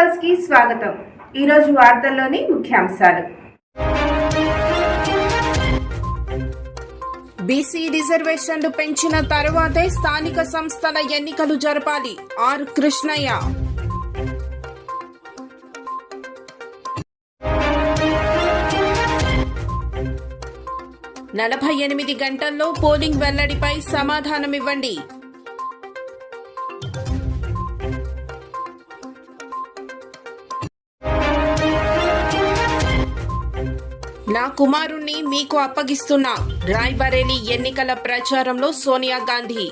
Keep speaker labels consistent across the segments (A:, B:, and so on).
A: న్యూస్కి స్వాగతం. ఈరోజు వార్తల్లోని ముఖ్యాంశాలు. బీసీ రిజర్వేషన్లు పెంచిన తర్వాతే స్థానిక సంస్థల ఎన్నికలు జరపాలి. ఆర్ కృష్ణయ్య. నలభై ఎనిమిది గంటల్లో పోలింగ్ వెల్లడిపై సమాధానమివ్వండి. నా కుమారుణ్ణి మీకు అప్పగిస్తున్నా. రాయ్బరేలీ ఎన్నికల ప్రచారంలో సోనియా గాంధీ.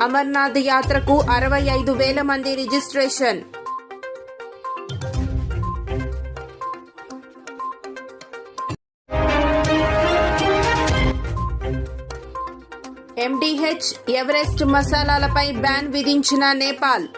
A: అమర్నాథ్ యాత్రకు అరవై ఐదు వేల మంది రిజిస్ట్రేషన్. ఎండిహెచ్ ఎవరెస్ట్ మసాలాలపై బ్యాన్ విధించిన నేపాల్.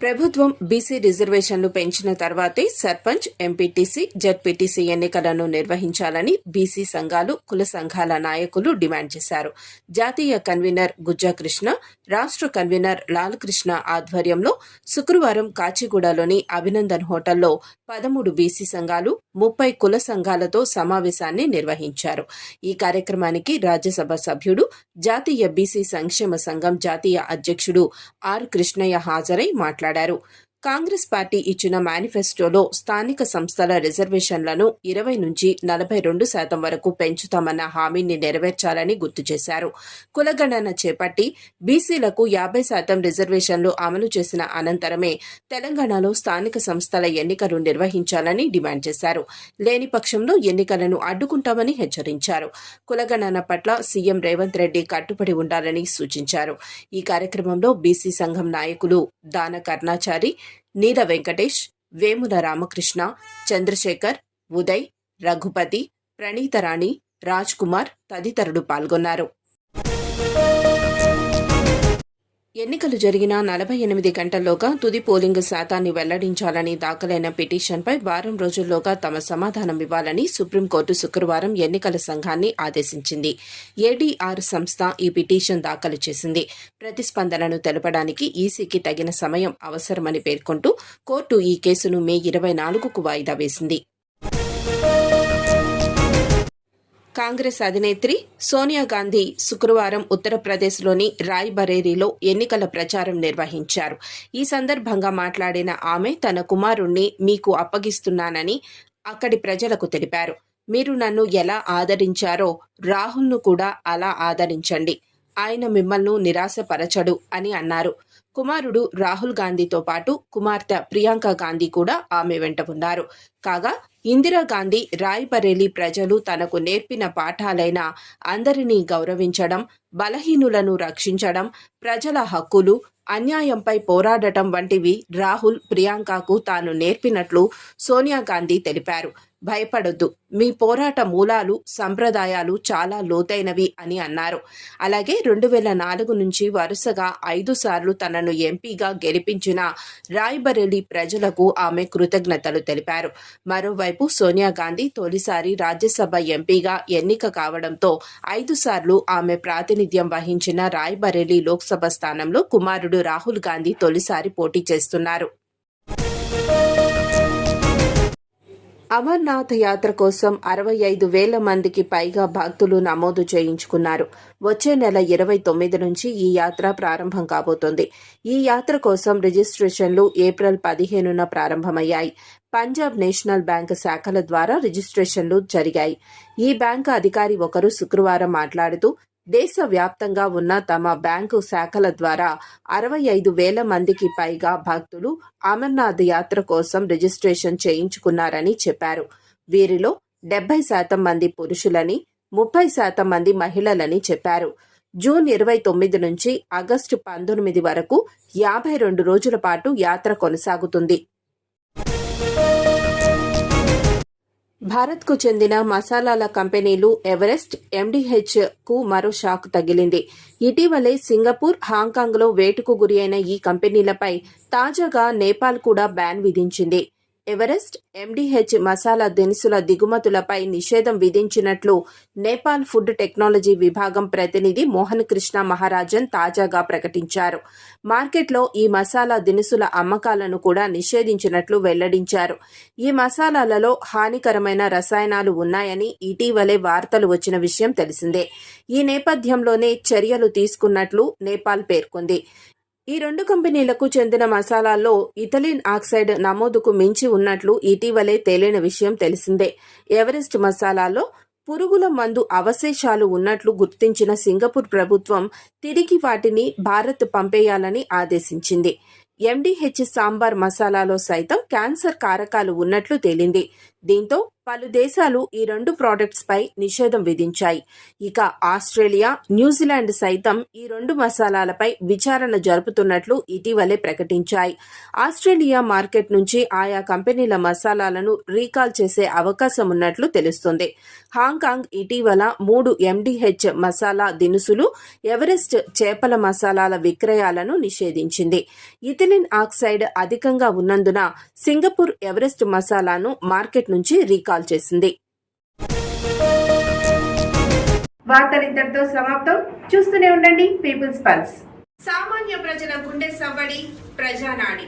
A: ప్రభుత్వం బీసీ రిజర్వేషన్లు పెంచిన తర్వాతే సర్పంచ్ ఎంపీటీసీ జడ్పీటీసీ ఎన్నికలను నిర్వహించాలని బీసీ సంఘాలు కుల సంఘాల నాయకులు డిమాండ్ చేశారు. జాతీయ కన్వీనర్ గుజ్జాకృష్ణ రాష్ట్ర కన్వీనర్ లాలకృష్ణ ఆధ్వర్యంలో శుక్రవారం కాచిగూడలోని అభినందన్ హోటల్లో పదమూడు బీసీ సంఘాలు ముప్పై కుల సంఘాలతో సమావేశాన్ని నిర్వహించారు. ఈ కార్యక్రమానికి రాజ్యసభ సభ్యుడు జాతీయ బీసీ సంక్షేమ సంఘం జాతీయ అధ్యక్షుడు ఆర్ కృష్ణయ్య హాజరై మాట్లాడారు. మాట్లాడారు కాంగ్రెస్ పార్టీ ఇచ్చిన మేనిఫెస్టోలో స్థానిక సంస్థల రిజర్వేషన్లను ఇరవై నుంచి నలభై రెండు శాతం వరకు పెంచుతామన్న హామీని నెరవేర్చాలని గుర్తు చేశారు. కులగణన చేపట్టి బీసీలకు యాభై శాతం రిజర్వేషన్లు అమలు చేసిన అనంతరమే తెలంగాణలో స్థానిక సంస్థల ఎన్నికలు నిర్వహించాలని డిమాండ్ చేశారు. లేని పక్షంలో ఎన్నికలను అడ్డుకుంటామని హెచ్చరించారు. కులగణన పట్ల సీఎం రేవంత్ రెడ్డి కట్టుబడి ఉండాలని సూచించారు. ఈ కార్యక్రమంలో బీసీ సంఘం నాయకులు దాన కర్ణాచారి నీల వెంకటేష్ వేముల రామకృష్ణ చంద్రశేఖర్ ఉదయ్ రఘుపతి ప్రణీతరాణి రాజ్ కుమార్ తదితరులు పాల్గొన్నారు. ఎన్నికలు జరిగిన నలభై ఎనిమిది గంటల్లోగా తుది పోలింగ్ శాతాన్ని వెల్లడించాలని దాఖలైన పిటిషన్పై వారం రోజుల్లోగా తమ సమాధానం ఇవ్వాలని సుప్రీంకోర్టు శుక్రవారం ఎన్నికల సంఘాన్ని ఆదేశించింది. ఏడీఆర్ సంస్థ ఈ పిటిషన్ దాఖలు చేసింది. ప్రతిస్పందనను తెలపడానికి ఈసీకి తగిన సమయం అవసరమని పేర్కొంటూ కోర్టు ఈ కేసును మే ఇరవై నాలుగుకు వాయిదా వేసింది. కాంగ్రెస్ అధినేత్రి సోనియా గాంధీ శుక్రవారం ఉత్తరప్రదేశ్లోని రాయ్బరేలీలో ఎన్నికల ప్రచారం నిర్వహించారు. ఈ సందర్భంగా మాట్లాడిన ఆమె తన కుమారుణ్ణి మీకు అప్పగిస్తున్నానని అక్కడి ప్రజలకు తెలిపారు. మీరు నన్ను ఎలా ఆదరించారో రాహుల్ను కూడా అలా ఆదరించండి. ఆయన మిమ్మల్ని నిరాశపరచడు అని అన్నారు. కుమారుడు రాహుల్ గాంధీతో పాటు కుమార్తె ప్రియాంక గాంధీ కూడా ఆమె వెంట ఉన్నారు. కాగా ఇందిరాగాంధీ రాయ్బరేలీ ప్రజలు తనకు నేర్పిన పాఠాలైన అందరినీ గౌరవించడం బలహీనులను రక్షించడం ప్రజల హక్కులు అన్యాయంపై పోరాడటం వంటివి రాహుల్ ప్రియాంకకు తాను నేర్పినట్లు సోనియా గాంధీ తెలిపారు. భయపడొద్దు. మీ పోరాట మూలాలు సంప్రదాయాలు చాలా లోతైనవి అని అన్నారు. అలాగే రెండు వేల నాలుగు నుంచి వరుసగా ఐదు సార్లు తనను ఎంపీగా గెలిపించిన రాయ్బరేలీ ప్రజలకు ఆమె కృతజ్ఞతలు తెలిపారు. మరోవైపు సోనియా గాంధీ తొలిసారి రాజ్యసభ ఎంపీగా ఎన్నిక కావడంతో ఐదు సార్లు ఆమె ప్రాతినిధ్యం వహించిన రాయ్బరేలీ లోక్సభ స్థానంలో కుమారుడు రాహుల్ గాంధీ తొలిసారి పోటీ చేస్తున్నారు. అమర్నాథ్ యాత్ర కోసం అరవై ఐదు వేల మందికి పైగా భక్తులు నమోదు చేయించుకున్నారు. వచ్చే నెల ఇరవై తొమ్మిది నుంచి ఈ యాత్ర ప్రారంభం కాబోతోంది. ఈ యాత్ర కోసం రిజిస్ట్రేషన్లు ఏప్రిల్ పదిహేనున ప్రారంభమయ్యాయి. పంజాబ్ నేషనల్ బ్యాంక్ శాఖల ద్వారా రిజిస్ట్రేషన్లు జరిగాయి. ఈ బ్యాంకు అధికారి ఒకరు శుక్రవారం మాట్లాడుతూ దేశవ్యాప్తంగా ఉన్న తమ బ్యాంకు శాఖల ద్వారా అరవై ఐదు వేల మందికి పైగా భక్తులు అమర్నాథ్ యాత్ర కోసం రిజిస్ట్రేషన్ చేయించుకున్నారని చెప్పారు. వీరిలో డెబ్బై శాతం మంది పురుషులని ముప్పై శాతం మంది మహిళలని చెప్పారు. జూన్ ఇరవై తొమ్మిది నుంచి ఆగస్టు పంతొమ్మిది వరకు యాభై రెండు రోజుల పాటు యాత్ర కొనసాగుతుంది. భారత్కు చెందిన మసాలాల కంపెనీలు ఎవరెస్ట్ ఎండిహెచ్కు మరో షాక్ తగిలింది. ఇటీవలే సింగపూర్ హాంకాంగ్లో వేటుకు గురైన ఈ కంపెనీలపై తాజాగా నేపాల్ కూడా బ్యాన్ విధించింది. ఎవరెస్ట్ ఎండిహెచ్ మసాలా దినుసుల దిగుమతులపై నిషేధం విధించినట్లు నేపాల్ ఫుడ్ టెక్నాలజీ విభాగం ప్రతినిధి మోహన్ కృష్ణ మహారాజన్ తాజాగా ప్రకటించారు. మార్కెట్లో ఈ మసాలా దినుసుల అమ్మకాలను కూడా నిషేధించినట్లు వెల్లడించారు. ఈ మసాలాలలో హానికరమైన రసాయనాలు ఉన్నాయని ఇటీవలే వార్తలు వచ్చిన విషయం తెలిసిందే. ఈ నేపథ్యంలోనే చర్యలు తీసుకున్నట్లు నేపాల్ పేర్కొంది. ఈ రెండు కంపెనీలకు చెందిన మసాలాల్లో ఇథలిన్ ఆక్సైడ్ నమోదుకు మించి ఉన్నట్లు ఇటీవలే తేలిన విషయం తెలిసిందే. ఎవరెస్ట్ మసాలాలో పురుగుల మందు అవశేషాలు ఉన్నట్లు గుర్తించిన సింగపూర్ ప్రభుత్వం తిరిగి వాటిని భారత్ పంపేయాలని ఆదేశించింది. ఎండిహెచ్ సాంబార్ మసాలాలో సైతం క్యాన్సర్ కారకాలు ఉన్నట్లు తేలింది. దీంతో పలు దేశాలు ఈ రెండు ప్రాడక్ట్స్ పై నిషేధం విధించాయి. ఇక ఆస్ట్రేలియా న్యూజిలాండ్ సైతం ఈ రెండు మసాలాలపై విచారణ జరుపుతున్నట్లు ఇటీవలే ప్రకటించాయి. ఆస్ట్రేలియా మార్కెట్ నుంచి ఆయా కంపెనీల మసాలాలను రీకాల్ చేసే అవకాశం ఉన్నట్లు తెలుస్తుంది. హాంకాంగ్ ఇటీవల మూడు ఎండిహెచ్ మసాలా దినుసులు ఎవరెస్ట్ చేపల మసాలాల విక్రయాలను నిషేధించింది. ఇథిలిన్ ఆక్సైడ్ అధికంగా ఉన్నందున సింగపూర్ ఎవరెస్ట్ మసాలాను మార్కెట్ నుంచి రీకాల్ చేసింది. సమాప్తం. చూస్తూనే ఉండండి పీపుల్స్ పల్స్. సామాన్య ప్రజల గుండె సవ్వడి ప్రజానాడి.